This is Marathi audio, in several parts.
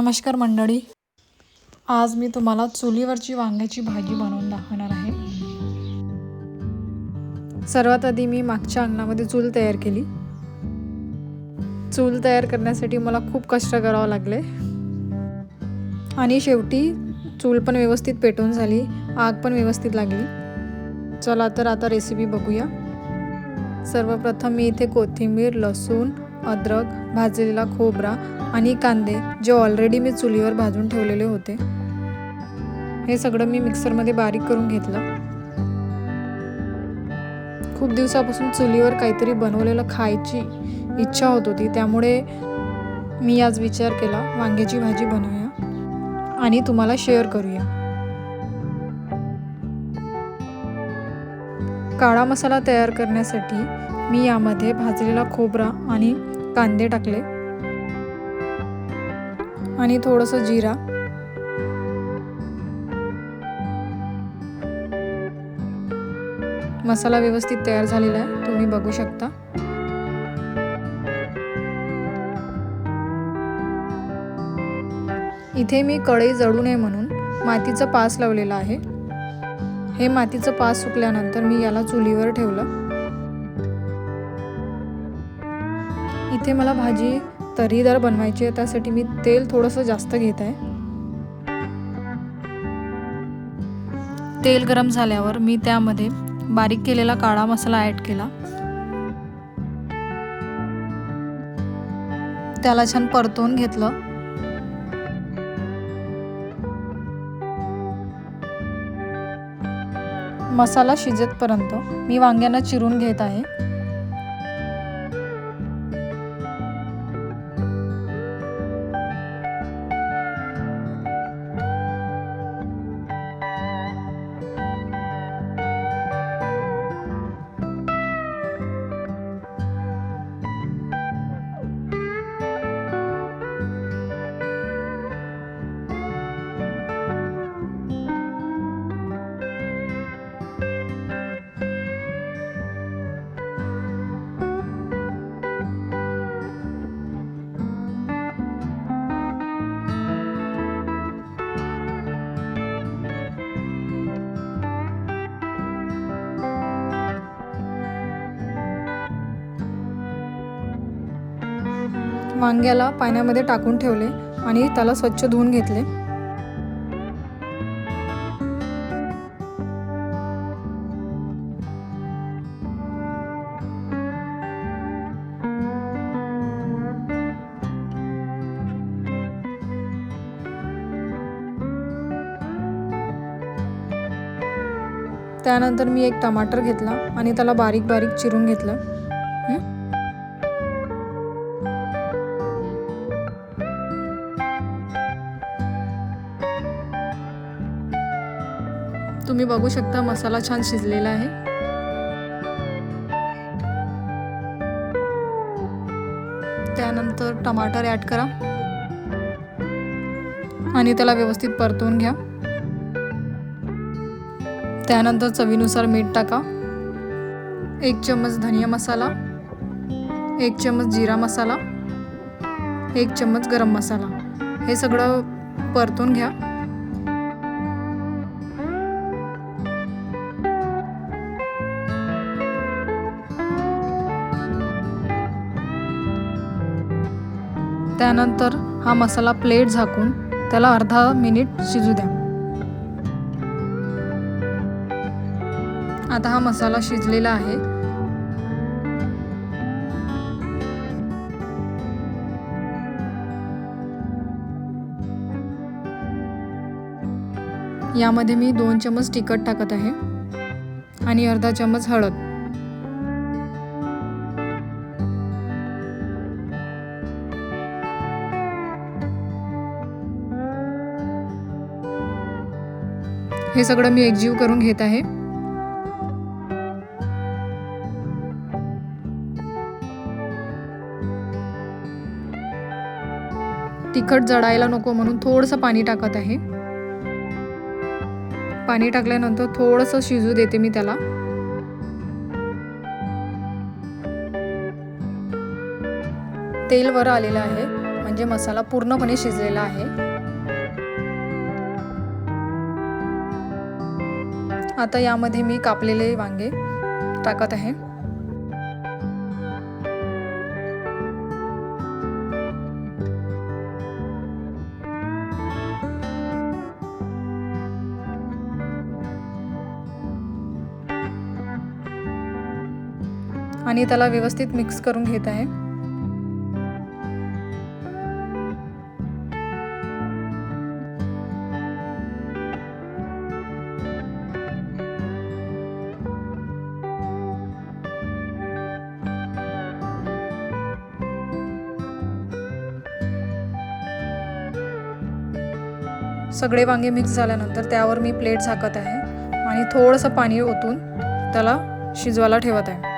नमस्कार मंडळी. आज मी तुम्हाला चुलीवरची वांग्याची भाजी बनवून दाखवणार आहे. सर्वात आधी मी मागच्या अंगणामध्ये चूल तयार केली. चूल तयार करण्यासाठी मला खूप कष्ट करावं लागले. आणि शेवटी चूल पण व्यवस्थित पेटून झाली आग पण व्यवस्थित लागली. चला तर आता रेसिपी बघूया. सर्वप्रथम मी इथे कोथिंबीर लसूण अद्रक भाजलेला खोबरा आणि कांदे जे ऑलरेडी मी चुलीवर भाजून ठेवलेले होते. हे सगळं मी मिक्सरमध्ये बारीक करून घेतलं. खूप दिवसापासून चुलीवर काहीतरी बनवलेलं खायची इच्छा होत होती. त्यामुळे मी आज विचार केला वांग्याची भाजी बनवूया आणि तुम्हाला शेअर करूया. काळा मसाला तयार करण्यासाठी मी यामध्ये भाजलेला खोबरा आणि कांदे टाकले. आणि थोडंसं जिरा. मसाला व्यवस्थित तयार झालेला आहे. तुम्ही बघू शकता. इथे मी कढई जळू नये म्हणून मातीचं पास लावलेलं आहे. हे मातीचं पास सुकल्यानंतर मी याला चुलीवर ठेवलं. इथे मला भाजी तरीदार बनवायची आहे त्यासाठी मी तेल थोडंसं जास्त घेत आहे. तेल गरम झाल्यावर मी त्यामध्ये बारीक केलेला काळा मसाला ॲड केला. त्याला छान परतवून घेतलं. मसाला शिजेतपर्यंत मी वांग्यांना चिरून घेत आहे. वांग्याला पाण्यामध्ये टाकून ठेवले आणि त्याला स्वच्छ धुवून घेतले. त्यानंतर मी एक टमाटर घेतला आणि त्याला बारीक बारीक चिरून घेतलं. तुम्ही बघू शकता मसाला छान शिजलेला आहे. त्यानंतर टमाटर ॲड करा. आणि त्याला व्यवस्थित परतवून घ्या. त्यानंतर चवीनुसार मीठ टाका. एक चम्मच धनिया मसाला एक चम्मच जिरा मसाला एक चम्मच गरम मसाला. हे सगळं परतून घ्या. त्यानंतर हा मसाला प्लेट झाकून त्याला अर्धा मिनिट शिजू द्या. आता हा मसाला शिजलेला आहे. यामध्ये मी दोन चमच तिखट टाकत आहे आणि अर्धा चमच हळद. हे सगळं मी एकजीव करून घेत आहे. तिखट जडायला नको म्हणून थोडंसं पाणी टाकत आहे. पाणी टाकल्यानंतर थोडंसं शिजू देते मी त्याला. तेल वर आलेलं आहे म्हणजे मसाला पूर्णपणे शिजलेला आहे. आता यामध्ये मी कापलेले वांगे टाकत आहे. आणि त्याला व्यवस्थित मिक्स करून घेत आहे. सगळे वांगे मिक्स झाल्यानंतर त्यावर मी प्लेट झाकत आहे आणि थोडंसं पाणी ओतून त्याला शिजवायला ठेवत आहे.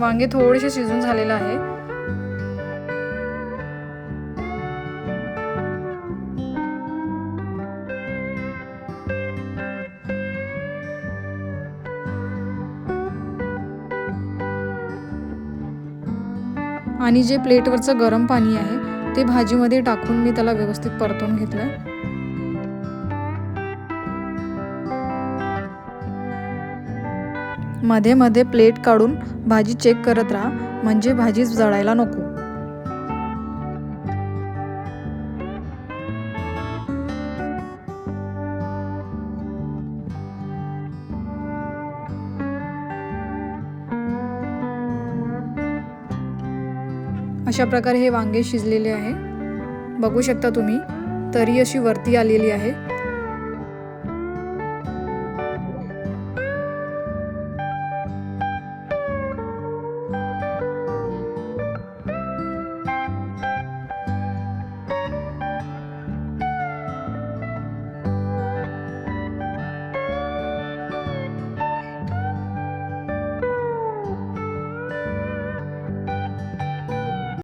वांगे थोडेसे शिजून झालेलं आहे. आणि जे प्लेटवरचं गरम पाणी आहे ते भाजीमध्ये टाकून मी त्याला व्यवस्थित परतून घेतलं मध्ये मध्ये प्लेट काढून भाजी चेक करत राहा म्हणजे भाजी जळायला नको. अशा प्रकारे हे वांगे शिजलेले आहे. बघू शकता तुम्ही तरी अशी वरती आलेली आहे.